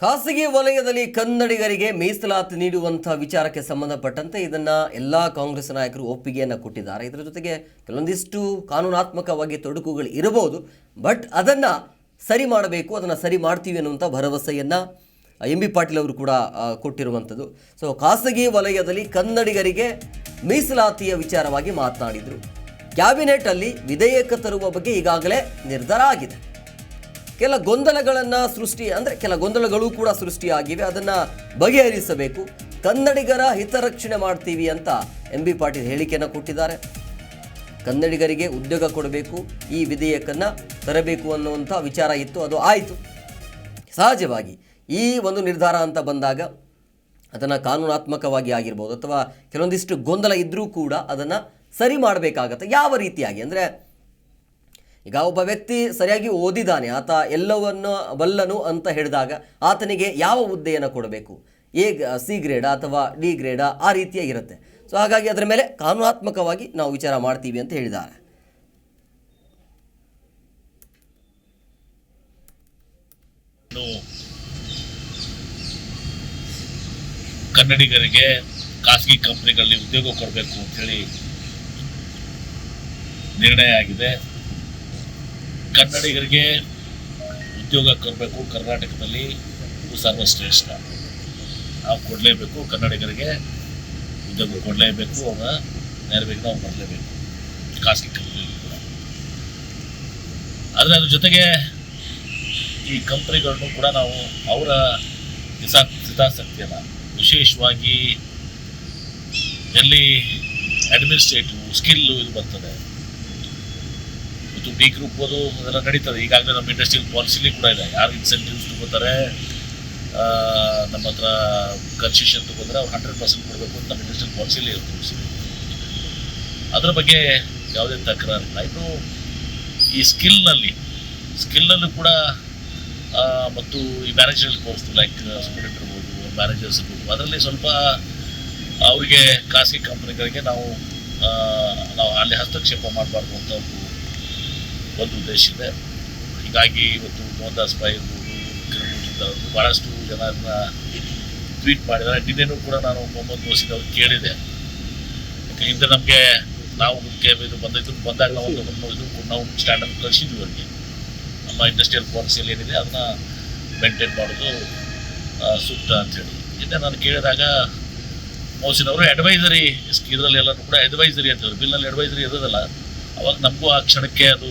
ಖಾಸಗಿ ವಲಯದಲ್ಲಿ ಕನ್ನಡಿಗರಿಗೆ ಮೀಸಲಾತಿ ನೀಡುವಂತಹ ವಿಚಾರಕ್ಕೆ ಸಂಬಂಧಪಟ್ಟಂತೆ ಇದನ್ನ ಎಲ್ಲ ಕಾಂಗ್ರೆಸ್ ನಾಯಕರು ಒಪ್ಪಿಗೆಯನ್ನು ಕೊಟ್ಟಿದ್ದಾರೆ. ಇದರ ಜೊತೆಗೆ ಕೆಲವೊಂದಿಷ್ಟು ಕಾನೂನಾತ್ಮಕವಾಗಿ ತೊಡಕುಗಳು ಇರಬಹುದು, ಬಟ್ ಅದನ್ನ ಸರಿ ಮಾಡಬೇಕು, ಅದನ್ನ ಸರಿ ಮಾಡ್ತೀವಿ ಅನ್ನುವಂಥ ಭರವಸೆಯನ್ನ ಎಂ ಬಿ ಪಾಟೀಲ್ ಅವರು ಕೂಡ ಕೊಟ್ಟಿರುವಂಥದ್ದು. ಸೊ ಖಾಸಗಿ ವಲಯದಲ್ಲಿ ಕನ್ನಡಿಗರಿಗೆ ಮೀಸಲಾತಿಯ ವಿಚಾರವಾಗಿ ಮಾತನಾಡಿದರು. ಕ್ಯಾಬಿನೆಟ್ ಅಲ್ಲಿ ವಿಧೇಯಕ ತರುವ ಬಗ್ಗೆ ಈಗಾಗಲೇ ನಿರ್ಧಾರ ಆಗಿದೆ. ಕೆಲ ಗೊಂದಲಗಳನ್ನು ಸೃಷ್ಟಿ, ಅಂದರೆ ಕೆಲ ಗೊಂದಲಗಳು ಕೂಡ ಸೃಷ್ಟಿಯಾಗಿವೆ. ಅದನ್ನು ಬಗೆಹರಿಸಬೇಕು. ಕನ್ನಡಿಗರ ಹಿತರಕ್ಷಣೆ ಮಾಡ್ತೀವಿ ಅಂತ ಎಂ ಬಿ ಪಾಟೀಲ್ ಹೇಳಿಕೆಯನ್ನು ಕೊಟ್ಟಿದ್ದಾರೆ. ಕನ್ನಡಿಗರಿಗೆ ಉದ್ಯೋಗ ಕೊಡಬೇಕು, ಈ ವಿಧೇಯಕನ್ನು ತರಬೇಕು ಅನ್ನುವಂಥ ವಿಚಾರ ಇತ್ತು, ಅದು ಆಯಿತು. ಸಹಜವಾಗಿ ಈ ಒಂದು ನಿರ್ಧಾರ ಅಂತ ಬಂದಾಗ ಅದನ್ನು ಕಾನೂನಾತ್ಮಕವಾಗಿ ಆಗಿರ್ಬೋದು, ಅಥವಾ ಕೆಲವೊಂದಿಷ್ಟು ಗೊಂದಲ ಇದ್ದರೂ ಕೂಡ ಅದನ್ನು ಸರಿ ಮಾಡಬೇಕಾಗತ್ತೆ. ಯಾವ ರೀತಿಯಾಗಿ? ಅಂದರೆ ಈಗ ಒಬ್ಬ ವ್ಯಕ್ತಿ ಸರಿಯಾಗಿ ಓದಿದ್ದಾನೆ ಆತ ಎಲ್ಲವನ್ನು ಬಲ್ಲನು ಅಂತ ಹೇಳಿದಾಗ ಆತನಿಗೆ ಯಾವ ಹುದ್ದೆಯನ್ನು ಕೊಡಬೇಕು? ಎ, ಸಿ ಗ್ರೇಡ ಅಥವಾ ಡಿ ಗ್ರೇಡ ಆ ರೀತಿಯಾಗಿರುತ್ತೆ ಸೊ, ಹಾಗಾಗಿ ಅದರ ಮೇಲೆ ಕಾನೂನಾತ್ಮಕವಾಗಿ ನಾವು ವಿಚಾರ ಮಾಡ್ತೀವಿ ಅಂತ ಹೇಳಿದ್ದಾರೆ. ಕನ್ನಡಿಗರಿಗೆ ಖಾಸಗಿ ಕಂಪನಿಗಳಲ್ಲಿ ಉದ್ಯೋಗ ಕೊಡಬೇಕು ಅಂತೇಳಿ ನಿರ್ಣಯ ಆಗಿದೆ. ಕನ್ನಡಿಗರಿಗೆ ಉದ್ಯೋಗ ಕೊಡಬೇಕು ಕರ್ನಾಟಕದಲ್ಲಿ ಸರ್ವಶ್ರೇಷ್ಠ. ನಾವು ಕೊಡಲೇಬೇಕು, ಕನ್ನಡಿಗರಿಗೆ ಉದ್ಯೋಗ ಕೊಡಲೇಬೇಕು ಅವರ ನೆರವಿಗೆ ನಾವು ಬರಲೇಬೇಕು ಖಾಸಗಿ ಕಂಪ್ನಿಗಳು ಕೂಡ. ಆದರೆ ಅದ್ರ ಜೊತೆಗೆ ಈ ಕಂಪ್ನಿಗಳನ್ನು ಕೂಡ ನಾವು ಅವರ ಹಿತಾ, ಹಿತಾಸಕ್ತಿಯನ್ನು ವಿಶೇಷವಾಗಿ ಎಲ್ಲಿ ಅಡ್ಮಿನಿಸ್ಟ್ರೇಟಿವ್ ಸ್ಕಿಲ್ಲು ಇದು ಬರ್ತದೆ. ಮತ್ತು ಬಿ ಗ್ರೂಪ್ ಅದು ಅದೆಲ್ಲ ನಡೀತದೆ. ಈಗಾಗಲೇ ನಮ್ಮ ಇಂಡಸ್ಟ್ರಿಯಲ್ ಪಾಲಿಸಿಲಿ ಕೂಡ ಇದೆ. ಯಾರು ಇನ್ಸೆಂಟಿವ್ಸ್ ತಗೋತಾರೆ ನಮ್ಮ ಹತ್ರ ಕನ್ಸೆಷನ್ ತಗೋತಾರೆ ಅವ್ರು ಹಂಡ್ರೆಡ್ ಪರ್ಸೆಂಟ್ ಕೊಡಬೇಕು ಅಂತ ನಮ್ಮ ಇಂಡಸ್ಟ್ರಿಯಲ್ ಪಾಲಿಸಿಲಿ ಇರುತ್ತೆ. ಅದರ ಬಗ್ಗೆ ಯಾವುದೇ ತಕರಾರಿಲ್ಲ ಇನ್ನು ಈ ಸ್ಕಿಲ್ನಲ್ಲಿ ಸ್ಕಿಲ್ನಲ್ಲೂ ಕೂಡ ಮತ್ತು ಈ ಮ್ಯಾನೇಜರ್ ಕೋರ್ಸ್ ಲೈಕ್ ಸ್ಟೂಡೆಂಟ್ ಇರ್ಬೋದು ಮ್ಯಾನೇಜರ್ಸ್ ಇರ್ಬೋದು, ಅದರಲ್ಲಿ ಸ್ವಲ್ಪ ಅವರಿಗೆ ಖಾಸಗಿ ಕಂಪ್ನಿಗಳಿಗೆ ನಾವು ನಾವು ಅಲ್ಲಿ ಹಸ್ತಕ್ಷೇಪ ಮಾಡಬಾರ್ದು ಅಂತ ಒಂದು ಉದ್ದೇಶ ಇದೆ. ಹೀಗಾಗಿ ಇವತ್ತು ಮೋಹನ್ ದಾಸ್ ಬಾಯ್ ಇರ್ಬೋದು ಭಾಳಷ್ಟು ಜನ ಅದನ್ನ ಟ್ವೀಟ್ ಮಾಡಿದ್ದಾರೆ. ನಿನ್ನೆನೂ ಕೂಡ ನಾನು ಮೊಹಮ್ಮದ್ ಮೋಸಿದ್ ಅವ್ರು ಕೇಳಿದೆ. ಯಾಕೆ ಹಿಂದೆ ನಮಗೆ ನಾವು ಇದು ಬಂದಿದ್ದು, ಬಂದಾಗ ನಾವು ಇದು ನಾವು ಸ್ಟ್ಯಾಂಡಪ್ ಕಳಿಸಿದ್ವಿ ಅವ್ರಿಗೆ. ನಮ್ಮ ಇಂಡಸ್ಟ್ರಿಯಲ್ ಪಾಲಿಸಿಯಲ್ಲಿ ಏನಿದೆ, ಅದನ್ನ ಮೇಂಟೈನ್ ಮಾಡೋದು ಸೂಕ್ತ ಅಂತೇಳಿ ಹಿಂದೆ ನಾನು ಕೇಳಿದಾಗ ಮೋಸಿನವರು ಅಡ್ವೈಸರಿ ಇದರಲ್ಲಿ ಎಲ್ಲರೂ ಕೂಡ ಅಡ್ವೈಸರಿ ಅಂತ ಹೇಳಿ, ಬಿಲ್ನಲ್ಲಿ ಅಡ್ವೈಸರಿ ಇರೋದಲ್ಲ, ಅವಾಗ ನಮಗೂ ಆ ಕ್ಷಣಕ್ಕೆ ಅದು